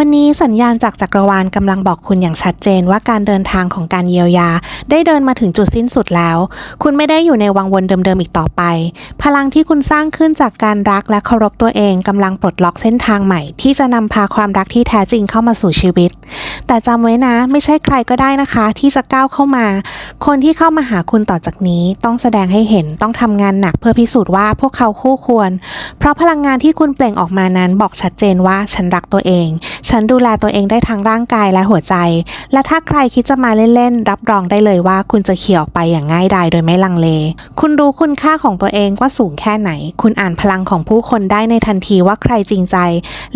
วันนี้สัญญาณจากจักรวาลกำลังบอกคุณอย่างชัดเจนว่าการเดินทางของการเยียวยา ได้เดินมาถึงจุดสิ้นสุดแล้ว คุณไม่ได้อยู่ในวังวนเดิมๆอีกต่อไป พลังที่คุณสร้างขึ้นจากการรักและเคารพตัวเองกำลังปลดล็อกเส้นทางใหม่ ที่จะนำพาความรักที่แท้จริงเข้ามาสู่ชีวิต แต่จำไว้นะ ไม่ใช่ใครก็ได้นะคะ ที่จะก้าวเข้ามา คนที่เข้ามาหาคุณต่อจากนี้ ต้องแสดงให้เห็นต้องทำงานหนักเพื่อพิสูจน์ว่าพวกเขาคู่ควร เพราะพลังงานที่คุณเปล่งออกมานั้นบอกชัดเจนว่าฉันรักตัวเอง ฉันดูแลตัวเองได้ทั้งร่างกายและหัวใจ และถ้าใครคิดจะมาเล่นๆรับรองได้เลยว่าคุณจะเขี่ยออกไปอย่างง่ายดายโดยไม่ลังเล คุณรู้คุณค่าของตัวเองว่าสูงแค่ไหน คุณอ่านพลังของผู้คนได้ในทันทีว่าใครจริงใจ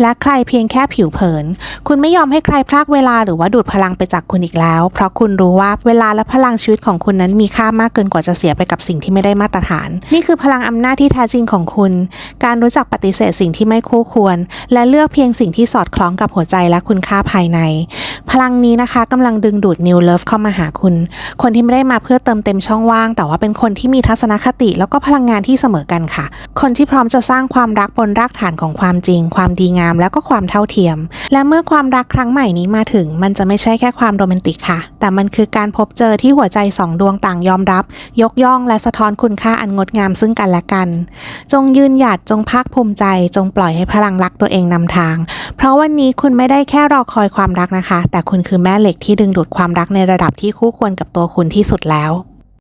และใครเพียงแค่ผิวเผิน คุณไม่ยอมให้ใครพรากเวลาหรือว่าดูดพลังไปจากคุณอีกแล้ว เพราะคุณรู้ว่าเวลาและพลังชีวิตของคุณนั้นมีค่ามากเกินกว่าจะเสียไปกับสิ่งที่ไม่ได้มาตรฐาน นี่คือพลังอำนาจที่แท้จริงของคุณ การรู้จักปฏิเสธสิ่งที่ไม่คู่ควร และเลือกเพียงสิ่งที่สอดคล้องกับหัวใจและคุณค่าภายใน พลังนี้นะคะกำลังดึงดูด New Love เข้ามาหาคุณ คนที่ไม่ได้มาเพื่อเติมเต็มช่องว่าง แต่ว่าเป็นคนที่มีทัศนคติ แล้วก็พลังงานที่เสมอกันค่ะ คนที่พร้อมจะสร้างความรักบนรากฐานของความจริง ความดีงาม แล้วก็ความเท่าเทียม และเมื่อความรักครั้งใหม่นี้มาถึง มันจะไม่ใช่แค่ความโรแมนติกค่ะ แต่มันคือการพบเจอที่หัวใจสองดวงต่างยอมรับ ยกย่อง และสะท้อนคุณค่าอันงดงามซึ่งกันและกัน จงยืนหยัดจงภาคภูมิใจ จงปล่อยให้พลังรักตัวเองนำทาง เพราะวันนี้คุณไม่ได้แค่รอคอยความรักนะคะ แต่คุณคือแม่เหล็กที่ดึงดูดความรักในระดับที่คู่ควรกับตัวคุณที่สุดแล้ว